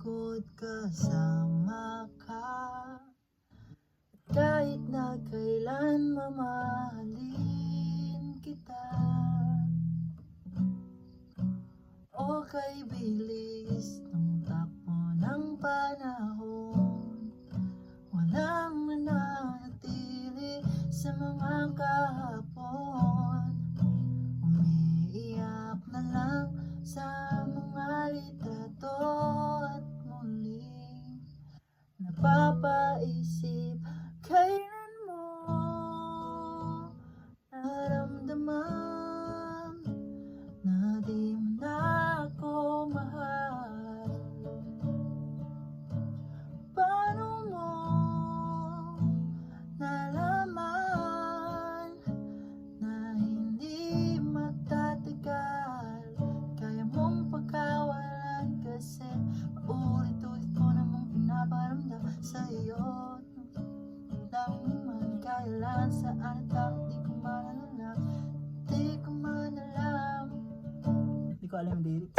lingkod kasama ka. Kahit na kailan mamahalin kita. O kay bilis ng tapo ng panahon Walang manatili sa mga ka Papa papaisip alem lyrics.